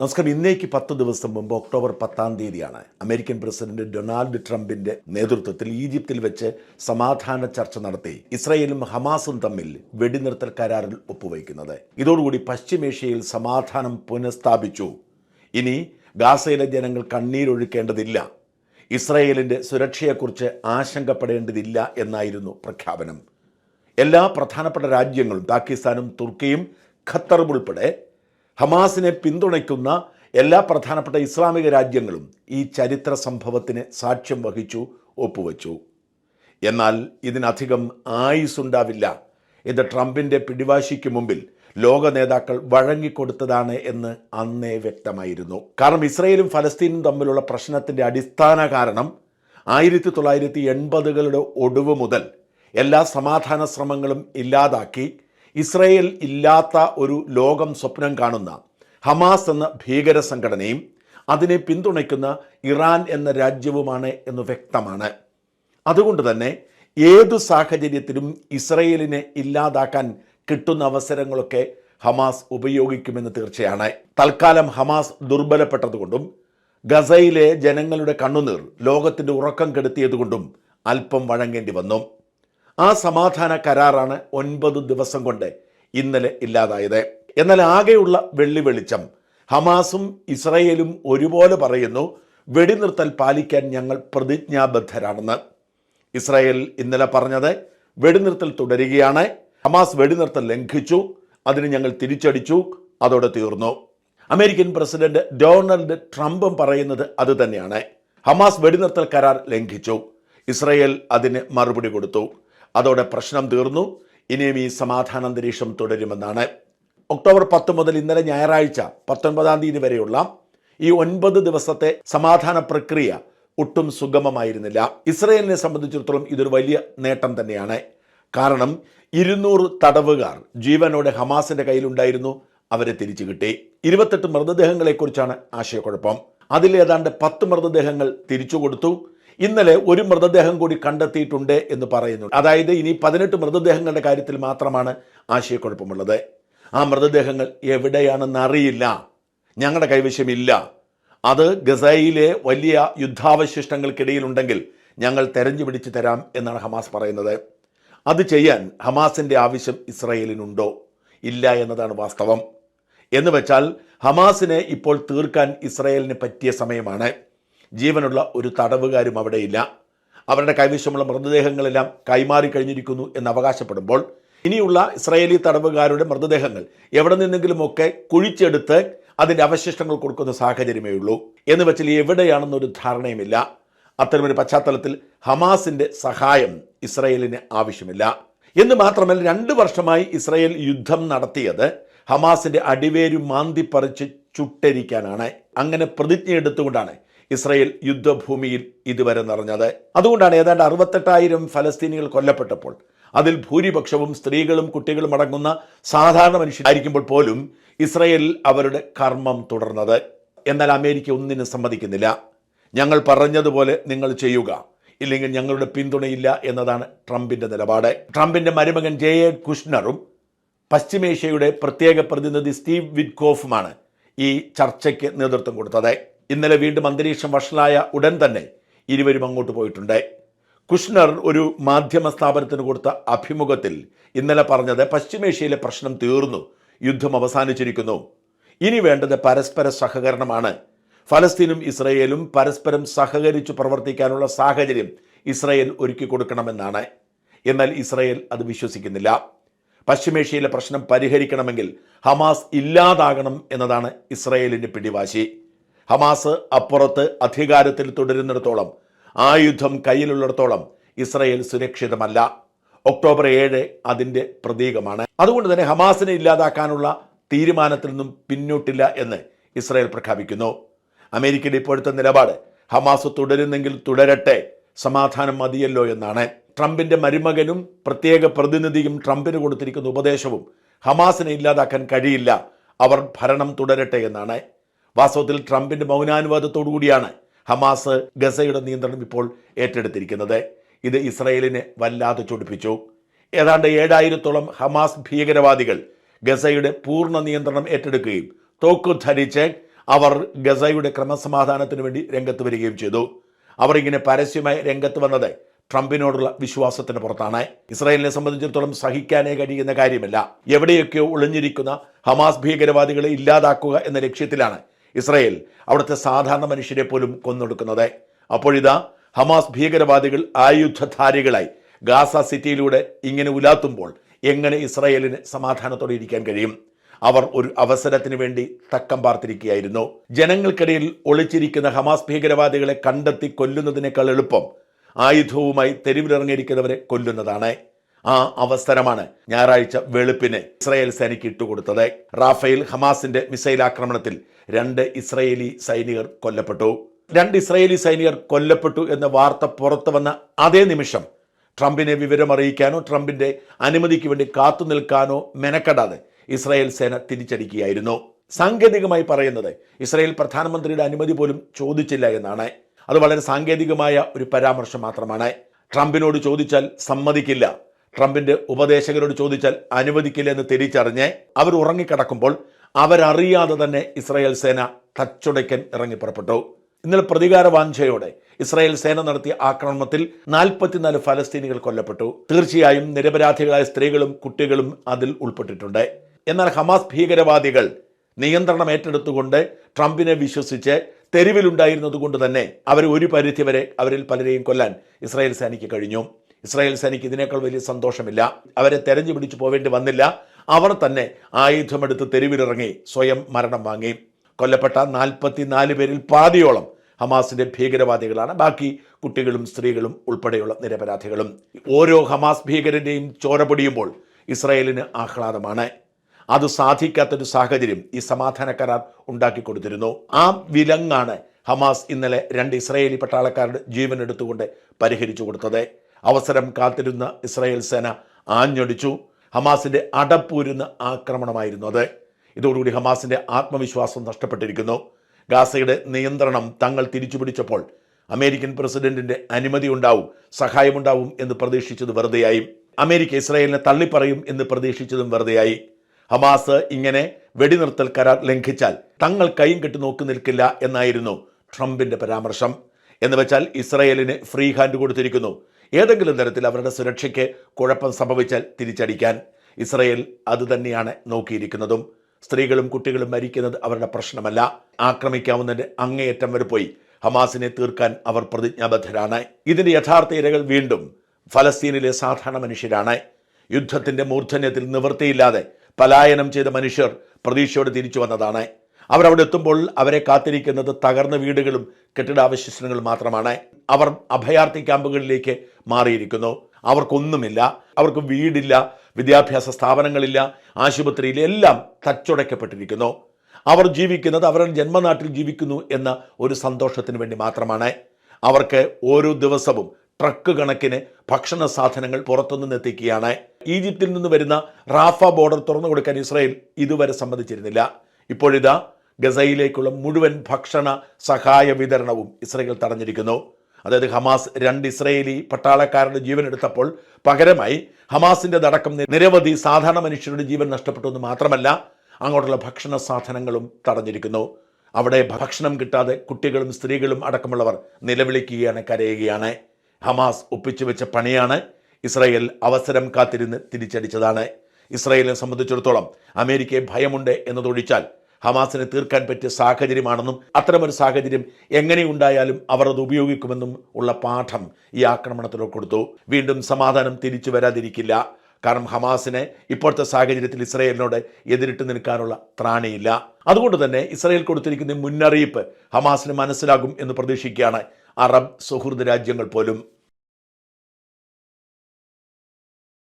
നമസ്കാരം. ഇന്നേക്ക് പത്ത് ദിവസം മുമ്പ് ഒക്ടോബർ പത്താം തീയതിയാണ് അമേരിക്കൻ പ്രസിഡന്റ് ഡൊണാൾഡ് ട്രംപിന്റെ നേതൃത്വത്തിൽ ഈജിപ്തിൽ വെച്ച് സമാധാന ചർച്ച നടത്തി. ഇസ്രായേലും ഹമാസും തമ്മിൽ വെടിനിർത്തൽ കരാറിൽ ഒപ്പുവയ്ക്കുന്നത്. ഇതോടുകൂടി പശ്ചിമേഷ്യയിൽ സമാധാനം പുനഃസ്ഥാപിച്ചു. ഇനി ഗാസയിലെ ജനങ്ങൾ കണ്ണീരൊഴുക്കേണ്ടതില്ല. ഇസ്രായേലിന്റെ സുരക്ഷയെക്കുറിച്ച് ആശങ്കപ്പെടേണ്ടതില്ല എന്നായിരുന്നു പ്രഖ്യാപനം. എല്ലാ പ്രധാനപ്പെട്ട രാജ്യങ്ങളും പാകിസ്ഥാനും തുർക്കിയും ഖത്തറും ഉൾപ്പെടെ ഹമാസിനെ പിന്തുണയ്ക്കുന്ന എല്ലാ പ്രധാനപ്പെട്ട ഇസ്ലാമിക രാജ്യങ്ങളും ഈ ചരിത്ര സംഭവത്തിന് സാക്ഷ്യം വഹിച്ചു ഒപ്പുവച്ചു. എന്നാൽ ഇതിനധികം ആയുസുണ്ടാവില്ല ഇത് ട്രംപിന്റെ പിടിവാശിക്ക് മുമ്പിൽ ലോക നേതാക്കൾ വഴങ്ങിക്കൊടുത്തതാണ് എന്ന് അന്നേ വ്യക്തമായിരുന്നു. കാരണം ഇസ്രയേലും ഫലസ്തീനും തമ്മിലുള്ള പ്രശ്നത്തിന്റെ അടിസ്ഥാന കാരണം ആയിരത്തി തൊള്ളായിരത്തി എൺപതുകളുടെ ഒടുവ് മുതൽ എല്ലാ സമാധാന ശ്രമങ്ങളും ഇല്ലാതാക്കി ഇസ്രയേൽ ഇല്ലാത്ത ഒരു ലോകം സ്വപ്നം കാണുന്ന ഹമാസ് എന്ന ഭീകര സംഘടനയും അതിനെ പിന്തുണയ്ക്കുന്ന ഇറാൻ എന്ന രാജ്യവുമാണ് എന്ന് വ്യക്തമാണ്. അതുകൊണ്ട് തന്നെ ഏതു സാഹചര്യത്തിലും ഇസ്രയേലിനെ ഇല്ലാതാക്കാൻ കിട്ടുന്ന അവസരങ്ങളൊക്കെ ഹമാസ് ഉപയോഗിക്കുമെന്ന് തീർച്ചയാണ്. തൽക്കാലം ഹമാസ് ദുർബലപ്പെട്ടതുകൊണ്ടും ഗസയിലെ ജനങ്ങളുടെ കണ്ണുനീർ ലോകത്തിന്റെ ഉറക്കം കെടുത്തിയതുകൊണ്ടും അല്പം വഴങ്ങേണ്ടി വന്നു. ആ സമാധാന കരാറാണ് ഒൻപത് ദിവസം കൊണ്ട് ഇന്നലെ ഇല്ലാതായത്. എന്നാൽ ആകെയുള്ള വെള്ളി വെളിച്ചം ഹമാസും ഇസ്രയേലും ഒരുപോലെ പറയുന്നു വെടിനിർത്തൽ പാലിക്കാൻ ഞങ്ങൾ പ്രതിജ്ഞാബദ്ധരാണെന്ന്. ഇസ്രായേൽ ഇന്നലെ പറഞ്ഞത് വെടിനിർത്തൽ തുടരുകയാണ്. ഹമാസ് വെടിനിർത്തൽ ലംഘിച്ചു അതിന് ഞങ്ങൾ തിരിച്ചടിച്ചു അതോടെ തീർന്നു. അമേരിക്കൻ പ്രസിഡന്റ് ഡൊണാൾഡ് ട്രംപും പറയുന്നത് അത് തന്നെയാണ്. ഹമാസ് വെടിനിർത്തൽ കരാർ ലംഘിച്ചു ഇസ്രായേൽ അതിന് മറുപടി കൊടുത്തു. അതോടെ പ്രശ്നം തീർന്നു. ഇനിയും ഈ സമാധാന അന്തരീക്ഷം തുടരുമെന്നാണ്. ഒക്ടോബർ പത്ത് മുതൽ ഇന്നലെ ഞായറാഴ്ച പത്തൊൻപതാം തീയതി വരെയുള്ള ഈ ഒൻപത് ദിവസത്തെ സമാധാന പ്രക്രിയ ഒട്ടും സുഗമമായിരുന്നില്ല. ഇസ്രയേലിനെ സംബന്ധിച്ചിടത്തോളം ഇതൊരു വലിയ നേട്ടം തന്നെയാണ്. കാരണം ഇരുന്നൂറ് തടവുകാർ ജീവനോടെ ഹമാസിന്റെ കയ്യിലുണ്ടായിരുന്നു അവരെ തിരിച്ചു കിട്ടി. ഇരുപത്തെട്ട് മൃതദേഹങ്ങളെക്കുറിച്ചാണ് ആശയക്കുഴപ്പം. അതിൽ ഏതാണ്ട് പത്ത് മൃതദേഹങ്ങൾ തിരിച്ചു കൊടുത്തു. ഇന്നലെ ഒരു മൃതദേഹം കൂടി കണ്ടെത്തിയിട്ടുണ്ട് എന്ന് പറയുന്നു. അതായത് ഇനി പതിനെട്ട് മൃതദേഹങ്ങളുടെ കാര്യത്തിൽ മാത്രമാണ് ആശയക്കുഴപ്പമുള്ളത്. ആ മൃതദേഹങ്ങൾ എവിടെയാണെന്ന് അറിയില്ല. ഞങ്ങളുടെ കൈവശമില്ല. അത് ഗസയിലെ വലിയ യുദ്ധാവശിഷ്ടങ്ങൾക്കിടയിലുണ്ടെങ്കിൽ ഞങ്ങൾ തെരഞ്ഞു പിടിച്ചു തരാം എന്നാണ് ഹമാസ് പറയുന്നത്. അത് ചെയ്യാൻ ഹമാസിന്റെ ആവശ്യം ഇസ്രയേലിനുണ്ടോ? ഇല്ല എന്നതാണ് വാസ്തവം. എന്ന് വെച്ചാൽ ഹമാസിനെ ഇപ്പോൾ തീർക്കാൻ ഇസ്രയേലിന് പറ്റിയ സമയമാണ്. ജീവനുള്ള ഒരു തടവുകാരും അവിടെയില്ല അവരുടെ കൈവശമുള്ള മൃതദേഹങ്ങളെല്ലാം കൈമാറി കഴിഞ്ഞിരിക്കുന്നു എന്ന് അവകാശപ്പെടുമ്പോൾ ഇനിയുള്ള ഇസ്രായേലി തടവുകാരുടെ മൃതദേഹങ്ങൾ എവിടെ നിന്നെങ്കിലുമൊക്കെ കുഴിച്ചെടുത്ത് അതിന്റെ അവശിഷ്ടങ്ങൾ കൊടുക്കുന്ന സാഹചര്യമേ ഉള്ളൂ. എന്ന് വെച്ചാൽ എവിടെയാണെന്നൊരു ധാരണയുമില്ല. അത്തരമൊരു പശ്ചാത്തലത്തിൽ ഹമാസിന്റെ സഹായം ഇസ്രയേലിന് ആവശ്യമില്ല. എന്ന് മാത്രമല്ല രണ്ട് വർഷമായി ഇസ്രയേൽ യുദ്ധം നടത്തിയത് ഹമാസിന്റെ അടിവേരു മാന്തിപ്പറിച്ച് ചുട്ടരിക്കാനാണ്. അങ്ങനെ പ്രതിജ്ഞ എടുത്തുകൊണ്ടാണ് ഇസ്രയേൽ യുദ്ധഭൂമിയിൽ ഇതുവരെ നിറഞ്ഞത്. അതുകൊണ്ടാണ് ഏതാണ്ട് അറുപത്തെട്ടായിരം ഫലസ്തീനികൾ കൊല്ലപ്പെട്ടപ്പോൾ അതിൽ ഭൂരിപക്ഷവും സ്ത്രീകളും കുട്ടികളും അടങ്ങുന്ന സാധാരണ മനുഷ്യരായിരിക്കുമ്പോൾ പോലും ഇസ്രയേൽ അവരുടെ കർമ്മം തുടർന്നത്. എന്നാൽ അമേരിക്ക ഒന്നിനും സമ്മതിക്കുന്നില്ല. ഞങ്ങൾ പറഞ്ഞതുപോലെ നിങ്ങൾ ചെയ്യുക. ഇല്ലെങ്കിൽ ഞങ്ങളുടെ പിന്തുണയില്ല എന്നതാണ് ട്രംപിന്റെ നിലപാട്. ട്രംപിന്റെ മരുമകൻ ജെ എ കുഷ്ണറും പശ്ചിമേഷ്യയുടെ പ്രത്യേക പ്രതിനിധി സ്റ്റീവ് വിറ്റ്കോഫുമാണ് ഈ ചർച്ചയ്ക്ക് നേതൃത്വം കൊടുത്തത്. ഇന്നലെ വീണ്ടും അന്തരീക്ഷം വഷളായ ഉടൻ തന്നെ ഇരുവരും അങ്ങോട്ട് പോയിട്ടുണ്ട്. കുഷ്ണർ ഒരു മാധ്യമ സ്ഥാപനത്തിന് കൊടുത്ത അഭിമുഖത്തിൽ ഇന്നലെ പറഞ്ഞത് പശ്ചിമേഷ്യയിലെ പ്രശ്നം തീർന്നു യുദ്ധം അവസാനിച്ചിരിക്കുന്നു. ഇനി വേണ്ടത് പരസ്പര സഹകരണമാണ്. ഫലസ്തീനും ഇസ്രയേലും പരസ്പരം സഹകരിച്ചു പ്രവർത്തിക്കാനുള്ള സാഹചര്യം ഇസ്രയേൽ ഒരുക്കി കൊടുക്കണമെന്നാണ്. എന്നാൽ ഇസ്രയേൽ അത് വിശ്വസിക്കുന്നില്ല. പശ്ചിമേഷ്യയിലെ പ്രശ്നം പരിഹരിക്കണമെങ്കിൽ ഹമാസ് ഇല്ലാതാകണം എന്നതാണ് ഇസ്രയേലിന്റെ പിടിവാശി. ഹമാസ് അപ്പുറത്ത് അധികാരത്തിൽ തുടരുന്നിടത്തോളം ആയുധം കയ്യിലുള്ളിടത്തോളം ഇസ്രയേൽ സുരക്ഷിതമല്ല. ഒക്ടോബർ ഏഴ് അതിന്റെ പ്രതീകമാണ്. അതുകൊണ്ട് തന്നെ ഹമാസിനെ ഇല്ലാതാക്കാനുള്ള തീരുമാനത്തിൽ നിന്നും പിന്നോട്ടില്ല എന്ന് ഇസ്രയേൽ പ്രഖ്യാപിക്കുന്നു. അമേരിക്കയുടെ ഇപ്പോഴത്തെ നിലപാട് ഹമാസ് തുടരുന്നെങ്കിൽ തുടരട്ടെ സമാധാനം മതിയല്ലോ എന്നാണ്. ട്രംപിന്റെ മരുമകനും പ്രത്യേക പ്രതിനിധിയും ട്രംപിന് കൊടുത്തിരിക്കുന്ന ഉപദേശവും ഹമാസിനെ ഇല്ലാതാക്കാൻ കഴിയില്ല. അവർ ഭരണം തുടരട്ടെ എന്നാണ്. വാസ്തവത്തിൽ ട്രംപിന്റെ മൗനാനുവാദത്തോടു കൂടിയാണ് ഹമാസ് ഗസയുടെ നിയന്ത്രണം ഇപ്പോൾ ഏറ്റെടുത്തിരിക്കുന്നത്. ഇത് ഇസ്രയേലിനെ വല്ലാതെ ചൊടിപ്പിച്ചു. ഏതാണ്ട് ഏഴായിരത്തോളം ഹമാസ് ഭീകരവാദികൾ ഗസയുടെ പൂർണ നിയന്ത്രണം ഏറ്റെടുക്കുകയും തോക്ക് ധരിച്ച് അവർ ഗസയുടെ ക്രമസമാധാനത്തിന് വേണ്ടി രംഗത്ത് വരികയും ചെയ്തു. അവർ ഇങ്ങനെ പരസ്യമായി രംഗത്ത് വന്നത് ട്രംപിനോടുള്ള വിശ്വാസത്തിന് പുറത്താണ്. ഇസ്രായേലിനെ സംബന്ധിച്ചിടത്തോളം സഹിക്കാനേ കഴിയുന്ന കാര്യമല്ല. എവിടെയൊക്കെയോ ഒളിഞ്ഞിരിക്കുന്ന ഹമാസ് ഭീകരവാദികളെ ഇല്ലാതാക്കുക എന്ന ലക്ഷ്യത്തിലാണ് ഇസ്രായേൽ അവിടുത്തെ സാധാരണ മനുഷ്യരെ പോലും കൊന്നൊടുക്കുന്നത്. അപ്പോഴിതാ ഹമാസ് ഭീകരവാദികൾ ആയുധധാരികളായി ഗാസ സിറ്റിയിലൂടെ ഇങ്ങനെ ഉലാത്തുമ്പോൾ എങ്ങനെ ഇസ്രയേലിന് സമാധാനത്തോടെ ഇരിക്കാൻ കഴിയും? അവർ ഒരു അവസരത്തിന് വേണ്ടി തക്കം പാർത്തിരിക്കുകയായിരുന്നു. ജനങ്ങൾക്കിടയിൽ ഒളിച്ചിരിക്കുന്ന ഹമാസ് ഭീകരവാദികളെ കണ്ടെത്തി കൊല്ലുന്നതിനേക്കാൾ എളുപ്പം ആയുധവുമായി തെരുവിലിറങ്ങിയിരിക്കുന്നവരെ കൊല്ലുന്നതാണ്. ആ അവസരമാണ് ഞായറാഴ്ച വെളുപ്പിന് ഇസ്രായേൽ സേനയ്ക്ക് ഇട്ടുകൊടുത്തത്. റാഫേൽ ഹമാസിന്റെ മിസൈൽ ആക്രമണത്തിൽ രണ്ട് ഇസ്രയേലി സൈനികർ കൊല്ലപ്പെട്ടു. രണ്ട് ഇസ്രയേലി സൈനികർ കൊല്ലപ്പെട്ടു എന്ന വാർത്ത പുറത്തു വന്ന അതേ നിമിഷം ട്രംപിനെ വിവരം അറിയിക്കാനോ ട്രംപിന്റെ അനുമതിക്ക് വേണ്ടി കാത്തു നിൽക്കാനോ മെനക്കെടാതെ ഇസ്രായേൽ സേന തിരിച്ചടിക്കുകയായിരുന്നു. സാങ്കേതികമായി പറയുന്നത് ഇസ്രായേൽ പ്രധാനമന്ത്രിയുടെ അനുമതി പോലും ചോദിച്ചില്ല എന്നാണ്. അത് വളരെ സാങ്കേതികമായ ഒരു പരാമർശം മാത്രമാണ്. ട്രംപിനോട് ചോദിച്ചാൽ സമ്മതിക്കില്ല. ട്രംപിന്റെ ഉപദേശകരോട് ചോദിച്ചാൽ അനുവദിക്കില്ല എന്ന് തിരിച്ചറിഞ്ഞ് അവർ ഉറങ്ങിക്കിടക്കുമ്പോൾ അവരറിയാതെ തന്നെ ഇസ്രായേൽ സേന തച്ചുടയ്ക്കൻ ഇറങ്ങി പുറപ്പെട്ടു. ഇന്നലെ പ്രതികാര വാഞ്ചയോടെ ഇസ്രായേൽ സേന നടത്തിയ ആക്രമണത്തിൽ നാൽപ്പത്തിനാല് ഫലസ്തീനികൾ കൊല്ലപ്പെട്ടു. തീർച്ചയായും നിരപരാധികളായ സ്ത്രീകളും കുട്ടികളും അതിൽ ഉൾപ്പെട്ടിട്ടുണ്ട്. എന്നാൽ ഹമാസ് ഭീകരവാദികൾ നിയന്ത്രണം ഏറ്റെടുത്തുകൊണ്ട് ട്രംപിനെ വിശ്വസിച്ച് തെരുവിലുണ്ടായിരുന്നതുകൊണ്ട് തന്നെ അവർ ഒരു പരിധിവരെ അവരിൽ പലരെയും കൊല്ലാൻ ഇസ്രായേൽ സേനയ്ക്ക് കഴിഞ്ഞു. ഇസ്രായേൽ സേനയ്ക്ക് ഇതിനേക്കാൾ വലിയ സന്തോഷമില്ല. അവരെ തെരഞ്ഞു പിടിച്ചു പോവേണ്ടി വന്നില്ല. അവർ തന്നെ ആയുധമെടുത്ത് തെരുവിലിറങ്ങി സ്വയം മരണം വാങ്ങി. കൊല്ലപ്പെട്ട നാൽപ്പത്തിനാല് പേരിൽ പാതിയോളം ഹമാസിന്റെ ഭീകരവാദികളാണ്. ബാക്കി കുട്ടികളും സ്ത്രീകളും ഉൾപ്പെടെയുള്ള നിരപരാധികളും. ഓരോ ഹമാസ് ഭീകരന്റെയും ചോര പൊടിയുമ്പോൾ ഇസ്രായേലിന് ആഹ്ലാദമാണ്. അത് സാധിക്കാത്തൊരു സാഹചര്യം ഈ സമാധാന കരാർ ഉണ്ടാക്കി കൊടുത്തിരുന്നു. ആ വിലങ്ങാണ് ഹമാസ് ഇന്നലെ രണ്ട് ഇസ്രായേലി പട്ടാളക്കാരുടെ ജീവൻ എടുത്തുകൊണ്ട് പരിഹരിച്ചു കൊടുത്തത്. അവസരം കാത്തിരുന്ന ഇസ്രായേൽ സേന ആഞ്ഞടിച്ചു. ഹമാസിന്റെ അടപ്പൂരുന്ന ആക്രമണമായിരുന്നു അത്. ഇതോടുകൂടി ഹമാസിന്റെ ആത്മവിശ്വാസം നഷ്ടപ്പെട്ടിരിക്കുന്നു. ഗാസയുടെ നിയന്ത്രണം തങ്ങൾ തിരിച്ചുപിടിച്ചപ്പോൾ അമേരിക്കൻ പ്രസിഡന്റിന്റെ അനുമതി ഉണ്ടാവും സഹായമുണ്ടാവും എന്ന് പ്രതീക്ഷിച്ചത് വെറുതെയായി. അമേരിക്ക ഇസ്രായേലിനെ തള്ളിപ്പറയും എന്ന് പ്രതീക്ഷിച്ചതും വെറുതെയായി. ഹമാസ് ഇങ്ങനെ വെടിനിർത്തൽ കരാർ ലംഘിച്ചാൽ തങ്ങൾ കൈയും കെട്ടി നോക്കി നിൽക്കില്ല എന്നായിരുന്നു ട്രംപിന്റെ പരാമർശം. എന്ന് വെച്ചാൽ ഇസ്രായേലിന് ഫ്രീ ഹാൻഡ് കൊടുത്തിരിക്കുന്നു. ഏതെങ്കിലും തരത്തിൽ അവരുടെ സുരക്ഷയ്ക്ക് കുഴപ്പം സംഭവിച്ചാൽ തിരിച്ചടിക്കാൻ. ഇസ്രയേൽ അത് തന്നെയാണ് നോക്കിയിരിക്കുന്നതും. സ്ത്രീകളും കുട്ടികളും മരിക്കുന്നത് അവരുടെ പ്രശ്നമല്ല. ആക്രമിക്കാവുന്നതിന്റെ അങ്ങേയറ്റം വരെ പോയി. ഹമാസിനെ തീർക്കാൻ അവർ പ്രതിജ്ഞാബദ്ധരാണ്. ഇതിന്റെ യഥാർത്ഥ ഇരകൾ വീണ്ടും ഫലസ്തീനിലെ സാധാരണ മനുഷ്യരാണ്. യുദ്ധത്തിന്റെ മൂർധന്യത്തിൽ നിവൃത്തിയില്ലാതെ പലായനം ചെയ്ത മനുഷ്യർ പ്രതീക്ഷയോടെ തിരിച്ചു വന്നതാണ്. അവരവിടെ എത്തുമ്പോൾ അവരെ കാത്തിരിക്കുന്നത് തകർന്ന വീടുകളും കെട്ടിടാവശിഷ്ടങ്ങളും മാത്രമാണ്. അവർ അഭയാർത്ഥി ക്യാമ്പുകളിലേക്ക് മാറിയിരിക്കുന്നു. അവർക്കൊന്നുമില്ല. അവർക്ക് വീടില്ല വിദ്യാഭ്യാസ സ്ഥാപനങ്ങളില്ല ആശുപത്രിയില്ല എല്ലാം തച്ചുടയ്ക്കപ്പെട്ടിരിക്കുന്നു. അവർ ജീവിക്കുന്നത് അവരുടെ ജന്മനാട്ടിൽ ജീവിക്കുന്നു എന്ന ഒരു സന്തോഷത്തിന് വേണ്ടി മാത്രമാണ്. അവർക്ക് ഓരോ ദിവസവും ട്രക്ക് കണക്കിന് ഭക്ഷണ സാധനങ്ങൾ പുറത്തുനിന്ന് എത്തിക്കുകയാണ്. ഈജിപ്തിൽ നിന്ന് വരുന്ന റാഫ ബോർഡർ തുറന്നു കൊടുക്കാൻ ഇസ്രായേൽ ഇതുവരെ സമ്മതിച്ചിരുന്നില്ല. ഇപ്പോഴിതാ ഗസയിലേക്കുള്ള മുഴുവൻ ഭക്ഷണ സഹായ വിതരണവും ഇസ്രയേൽ തടഞ്ഞിരിക്കുന്നു. അതായത് ഹമാസ് രണ്ട് ഇസ്രയേലി പട്ടാളക്കാരുടെ ജീവൻ എടുത്തപ്പോൾ പകരമായി ഹമാസിന്റെ അടക്കം നിരവധി സാധാരണ മനുഷ്യരുടെ ജീവൻ നഷ്ടപ്പെട്ടു എന്ന് മാത്രമല്ല അങ്ങോട്ടുള്ള ഭക്ഷണ സാധനങ്ങളും തടഞ്ഞിരിക്കുന്നു. അവിടെ ഭക്ഷണം കിട്ടാതെ കുട്ടികളും സ്ത്രീകളും അടക്കമുള്ളവർ നിലവിളിക്കുകയാണ് കരയുകയാണ്. ഹമാസ് ഒപ്പിച്ചു വെച്ച പണിയാണ് ഇസ്രയേൽ അവസരം കാത്തിരുന്ന് തിരിച്ചടിച്ചതാണ്. ഇസ്രയേലിനെ സംബന്ധിച്ചിടത്തോളം അമേരിക്കയെ ഭയമുണ്ട് എന്നതൊഴിച്ചാൽ ഹമാസിനെ തീർക്കാൻ പറ്റിയ സാഹചര്യമാണെന്നും അത്തരമൊരു സാഹചര്യം എങ്ങനെയുണ്ടായാലും അവർ അത് ഉപയോഗിക്കുമെന്നും ഉള്ള പാഠം ഈ ആക്രമണത്തിലൂടെ കൊടുത്തു. വീണ്ടും സമാധാനം തിരിച്ചു വരാതിരിക്കില്ല. കാരണം ഹമാസിനെ ഇപ്പോഴത്തെ സാഹചര്യത്തിൽ ഇസ്രയേലിനോട് എതിരിട്ട് നിൽക്കാനുള്ള ത്രാണിയില്ല. അതുകൊണ്ട് തന്നെ ഇസ്രയേൽ കൊടുത്തിരിക്കുന്ന മുന്നറിയിപ്പ് ഹമാസിന് മനസ്സിലാകും എന്ന് പ്രതീക്ഷിക്കുകയാണ് അറബ് സുഹൃദ് രാജ്യങ്ങൾ പോലും.